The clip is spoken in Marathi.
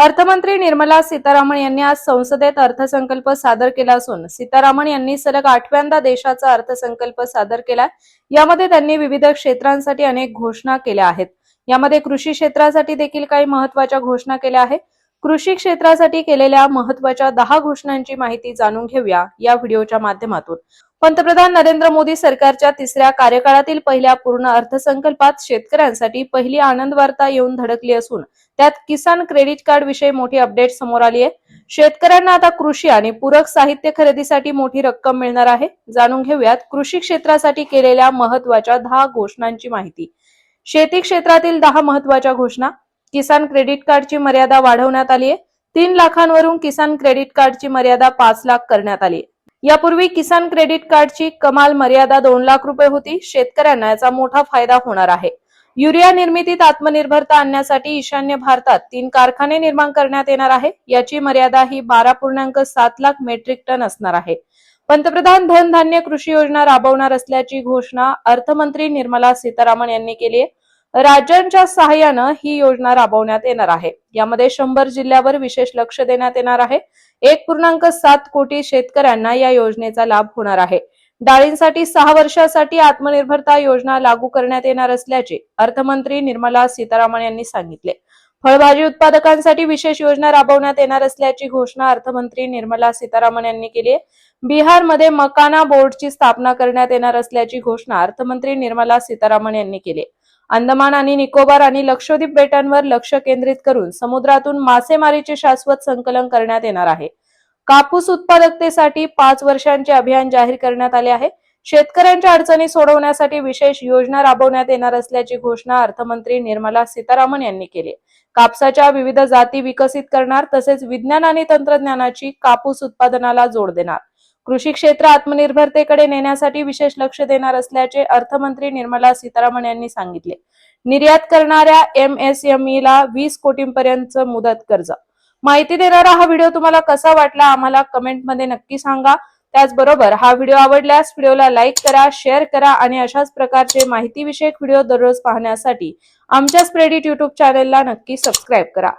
अर्थमंत्री निर्मला सीतारामन यांनी आज संसदेत अर्थसंकल्प सादर केला असून सीतारामन यांनी सलग आठव्यांदा देशाचा अर्थसंकल्प सादर केला यामध्ये त्यांनी विविध क्षेत्रांसाठी अनेक घोषणा केल्या आहेत. यामध्ये कृषी क्षेत्रासाठी देखील काही महत्त्वाच्या घोषणा केल्या आहेत. कृषी क्षेत्रासाठी केलेल्या महत्त्वाच्या दहा घोषणांची माहिती जाणून घेऊया या व्हिडिओच्या माध्यमातून. पंतप्रधान नरेंद्र मोदी सरकारच्या तिसऱ्या कार्यकाळातील पहिल्या पूर्ण अर्थसंकल्पात शेतकऱ्यांसाठी पहिली आनंद वार्ता येऊन धडकली असून त्यात किसान क्रेडिट कार्ड विषयी मोठी अपडेट समोर आली आहे. शेतकऱ्यांना आता कृषी आणि पूरक साहित्य खरेदीसाठी मोठी रक्कम मिळणार आहे. जाणून घेऊयात कृषी क्षेत्रासाठी केलेल्या महत्त्वाच्या दहा घोषणांची माहिती. शेती क्षेत्रातील दहा महत्त्वाच्या घोषणा. किसान क्रेडिट कार्डची मर्यादा वाढवण्यात आली आहे. तीन लाखांवरून किसान क्रेडिट कार्डची मर्यादा पाच लाख करण्यात आली यापूर्वी किसान क्रेडिट कार्डची कमाल मर्यादा दोन लाख रुपये होती. शेतकऱ्यांना याचा मोठा फायदा होणार आहे. युरिया निर्मितीत आत्मनिर्भरता आणण्यासाठी ईशान्य भारतात तीन कारखाने निर्माण करण्यात येणार आहे. याची मर्यादा ही बारा पूर्णांक सात लाख मेट्रिक टन असणार आहे. पंतप्रधान धनधान्य कृषी योजना राबवणार असल्याची घोषणा अर्थमंत्री निर्मला सीतारामन यांनी केली आहे. राज्यांच्या सहाय्यानं ही योजना राबवण्यात येणार आहे. यामध्ये शंभर जिल्ह्यावर विशेष लक्ष देण्यात येणार आहे. एक पूर्णांक सात कोटी शेतकऱ्यांना या योजनेचा लाभ होणार आहे. डाळींसाठी सहा वर्षासाठी आत्मनिर्भरता योजना लागू करण्यात येणार असल्याचे अर्थमंत्री निर्मला सीतारामन यांनी सांगितले. फळभाजी उत्पादकांसाठी विशेष योजना राबवण्यात येणार असल्याची घोषणा अर्थमंत्री निर्मला सीतारामन यांनी केली आहे. बिहारमध्ये मकाना बोर्डची स्थापना करण्यात येणार असल्याची घोषणा अर्थमंत्री निर्मला सीतारामन यांनी केली आहे. अंदमान आणि निकोबार आणि लक्षद्वीप बेटांवर लक्ष केंद्रित करून समुद्रातून मासेमारीचे शाश्वत संकलन करण्यात येणार आहे. कापूस उत्पादकतेसाठी पाच वर्षांचे अभियान जाहीर करण्यात आले आहे. शेतकऱ्यांच्या अडचणी सोडवण्यासाठी विशेष योजना राबवण्यात येणार असल्याची घोषणा अर्थमंत्री निर्मला सीतारामन यांनी केली कापसाच्या विविध जाती विकसित करणार तसेच विज्ञान आणि तंत्रज्ञानाची कापूस उत्पादनाला जोड देणार. कृषी क्षेत्र आत्मनिर्भरतेकडे नेण्यासाठी विशेष लक्ष देणार असल्याचे अर्थमंत्री निर्मला सीतारामन यांनी सांगितले. निर्यात करणाऱ्या एमएसएमई ला वीस कोटींपर्यंत मुदत कर्ज. माहिती देणारा हा व्हिडिओ तुम्हाला कसा वाटला आम्हाला कमेंटमध्ये नक्की सांगा. त्याचबरोबर हा व्हिडिओ आवडल्यास व्हिडिओला लाईक करा शेअर करा आणि अशाच प्रकारचे माहितीविषयक व्हिडिओ दररोज पाहण्यासाठी आमच्या स्प्रेडिट युट्यूब चॅनेलला नक्की सबस्क्राईब करा.